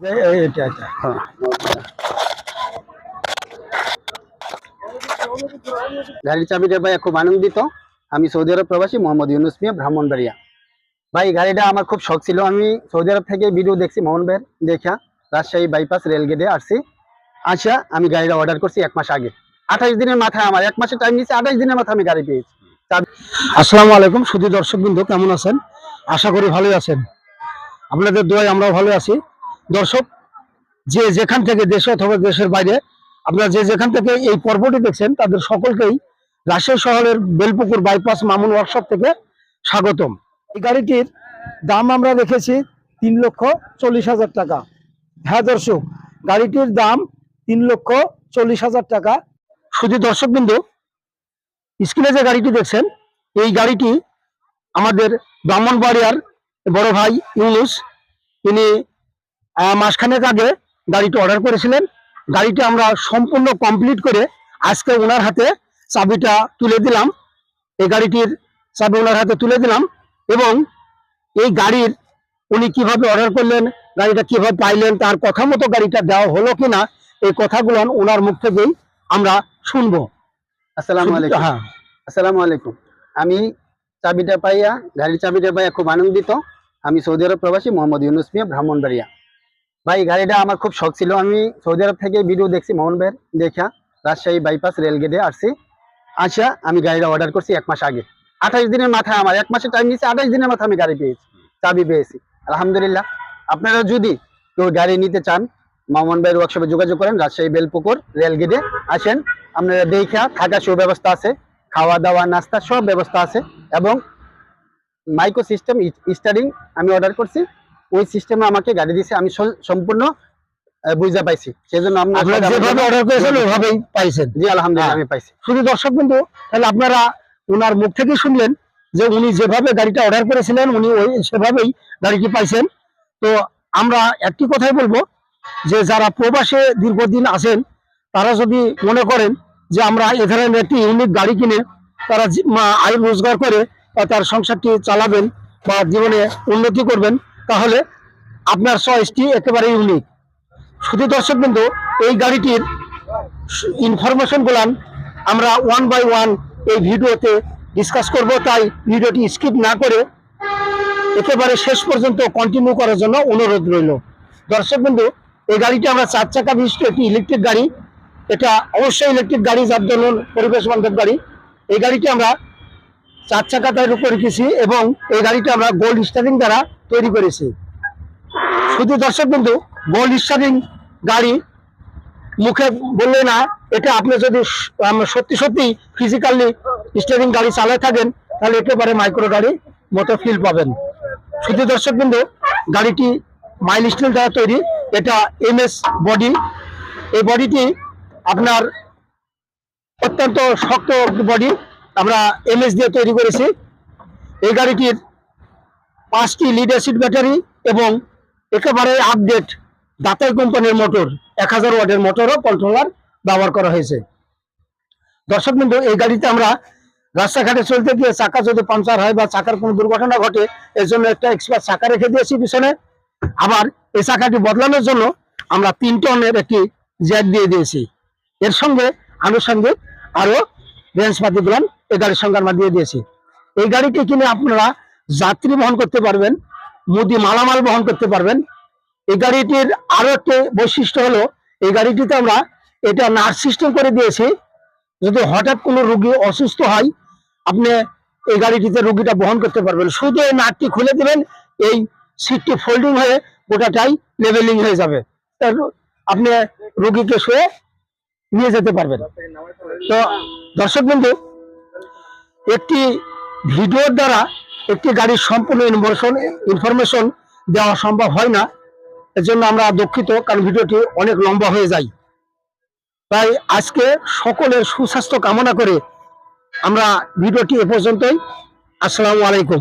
এটা এটা হ্যাঁ। গাড়ির চাবিটা ভাই খুব আনন্দিত। আমি সৌদি আরব প্রবাসী মোহাম্মদ ইউনুস মিয়া ব্রাহ্মণবাড়িয়া ভাই গাড়িটা আমার খুব শখ ছিল। আমি সৌদি আরব থেকে ভিডিও দেখছি মোহন ভাইয়ের দেখা। রাজশাহী বাইপাস রেল গেটে আসছি। আসা আমি গাড়িটা অর্ডার করছি এক মাস আগে। আঠাশ দিনের মাথায় আমার। এক মাসের টাইম নিচ্ছে আঠাশ দিনের মাথায় আমি গাড়ি পেয়েছি। আসসালামু আলাইকুম শুধু দর্শক বিন্দু কেমন আছেন? আশা করি ভালোই আছেন। আপনাদের দোয়ায় আমরাও ভালো আছি। দর্শক, যে যেখান থেকে দেশে অথবা দেশের বাইরে, আপনারা যে যেখান থেকে এই পর্বটি দেখছেন, তাদের সকলকেই রাজশাহী শহরের বেলপুকুর বাইপাস মামুন ওয়ার্কশপ থেকে স্বাগতম। এই গাড়িটির দাম আমরা রেখেছি তিন লক্ষ চল্লিশ হাজার টাকা। হ্যাঁ দর্শক, গাড়িটির দাম তিন লক্ষ চল্লিশ হাজার টাকা। শুধু দর্শক বিন্দু স্ক্রিনে যে গাড়িটি দেখছেন, এই গাড়িটি আমাদের ব্রাহ্মণবাড়িয়ার বড় ভাই ইউনুস তিনি মাসখানেক আগে গাড়িটি অর্ডার করেছিলেন। গাড়িটা আমরা সম্পূর্ণ কমপ্লিট করে আজকে ওনার হাতে চাবিটা তুলে দিলাম। এই গাড়িটির চাবি ওনার হাতে তুলে দিলাম এবং এই গাড়ির উনি কীভাবে অর্ডার করলেন গাড়িটা কীভাবে পাইলেন তার কথা মতো গাড়িটা দেওয়া হলো কিনা এই কথাগুলো ওনার মুখ থেকেই আমরা শুনব। আসসালামু আলাইকুম। হ্যাঁ। আসসালামু আলাইকুম। আমি চাবিটা পাইয়া গাড়ির চাবিটা পাইয়া খুব আনন্দিত। আমি সৌদি আরব প্রবাসী মোহাম্মদ ইউনুস মিয়া ব্রাহ্মণবাড়িয়া। ভাই, গাড়িটা আমার খুব শখ ছিল। আমি সৌদি আরব থেকে ভিডিও দেখছি, মোহন ভাইয়ের দেখা। রাজশাহী বাইপাস রেল গেটে আসছি। আসা আমি গাড়িটা অর্ডার করছি এক মাস আগে। আঠাশ দিনের মাথায় আমার, এক মাসের টাইম নিচ্ছে আঠাশ দিনের মাথায় আমি গাড়ি পেয়েছি, চাবি পেয়েছি। আলহামদুলিল্লাহ। আপনারা যদি কেউ গাড়ি নিতে চান মামুন ভাইয়ের ওয়ার্কশপে যোগাযোগ করেন, রাজশাহী বেলপুকুর রেল গেটে আসেন। আপনারা দেখা, থাকা সুব্যবস্থা আছে, খাওয়া দাওয়া, নাস্তা সব ব্যবস্থা আছে এবং মাইক্রো সিস্টেম স্টারিং আমি অর্ডার করছি। ওই সিস্টেমে আমাকে গাড়ি দিছে আমি সম্পূর্ণ বুঝা পাইছি। সেজন্য আপনার যেভাবে অর্ডার করেছেন ওইভাবেই পাইছেন। জি আলহামদুলিল্লাহ হ্যাঁ। আমি পাইছি। শুধু দর্শক বিন্দু তাহলে আপনারা ওনার মুখ থেকে শুনলেন যে উনি যেভাবে গাড়িটা অর্ডার করেছিলেন উনি ওই সেভাবেই গাড়িটি পাইছেন। তো আমরা একটি কথাই বলব যে যারা প্রবাসে দীর্ঘদিন আছেন তারা যদি মনে করেন যে আমরা এ ধরনের একটি ইউনিক গাড়ি কিনে তারা আয় রোজগার করে তার সংসারটি চালাবেন বা জীবনে উন্নতি করবেন তাহলে আপনার চয়েসটি একেবারে ইউনিক শুধু দর্শক বিন্দু এই গাড়িটির ইনফরমেশন গুলান আমরা ওয়ান বাই ওয়ান এই ভিডিওতে ডিসকাস করব। তাই ভিডিওটি স্কিপ না করে একেবারে শেষ পর্যন্ত কন্টিনিউ করার জন্য অনুরোধ রইল। দর্শক বিন্দু এই গাড়িটি আমরা চার চাকা বিশিষ্ট একটি ইলেকট্রিক গাড়ি। এটা অবশ্যই ইলেকট্রিক গাড়ি, যার জন্য পরিবেশ বান্ধব গাড়ি। এই গাড়িটি আমরা চার চাকা তৈরি করেছি এবং এই গাড়িটা আমরা গোল্ড স্টারিং দ্বারা তৈরি করেছি। শুধু দর্শক বন্ধু গোল্ড স্টারিং গাড়ি, মুখে বললে না, এটা আপনি যদি সত্যি সত্যি ফিজিক্যালি স্টিয়ারিং গাড়ি চালায় থাকেন, তাহলে একেবারে মাইক্রো গাড়ি মতো ফিল পাবেন। শুধু দর্শক বিন্দু, গাড়িটি মাইল স্টিল দ্বারা তৈরি, এটা এমএস বডি এই বডিটি আপনার অত্যন্ত শক্ত বডি আমরা এমএস দিয়ে তৈরি করেছি। এই গাড়িটির পাঁচটি লিড অ্যাসিড ব্যাটারি এবং একেবারে আপডেট দাতাই কোম্পানির মোটর এক হাজার ওয়াটের মোটরও কন্ট্রোলার ব্যবহার করা হয়েছে। দর্শক বিন্দু এই গাড়িতে আমরা রাস্তাঘাটে চলতে গিয়ে চাকা যদি পাঞ্চার হয় বা চাকার কোনো দুর্ঘটনা ঘটে, এর জন্য একটা এক্সপার্ট চাকা রেখে দিয়েছি পিছনে। আবার এই চাকাটি বদলানোর জন্য আমরা তিন টনের একটি জ্যাক দিয়ে দিয়েছি। এর সঙ্গে আনুষঙ্গিক আরও রেঞ্জপাতি গুলান এই গাড়ির সঙ্গে আমরা দিয়ে দিয়েছি। এই গাড়িটি কিনে আপনারা যাত্রী বহন করতে পারবেন, মুদি মালামাল বহন করতে পারবেন। এই গাড়িটির আরও একটি বৈশিষ্ট্য হলো, এই গাড়িটিতে আমরা এটা নার্স সিস্টেম করে দিয়েছি। যদি হঠাৎ কোনো রুগী অসুস্থ হয়, আপনি এই গাড়িটিতে রুগীটা বহন করতে পারবেন। শুধু এই নাটটি খুলে দেবেন, এই সিটটি ফোল্ডিং হয়ে গোটাটাই লেভেলিং হয়ে যাবে। আপনি রুগীকে শুয়ে নিয়ে যেতে পারবেন। তো দর্শক বন্ধু, একটি ভিডিওর দ্বারা একটি গাড়ির সম্পূর্ণ ইনফরমেশন ইনফরমেশন দেওয়া সম্ভব হয় না। এর জন্য আমরা দুঃখিত, কারণ ভিডিওটি অনেক লম্বা হয়ে যায়। তাই আজকে সকলের সুস্বাস্থ্য কামনা করে আমরা ভিডিওটি এ পর্যন্তই। আসসালামু আলাইকুম।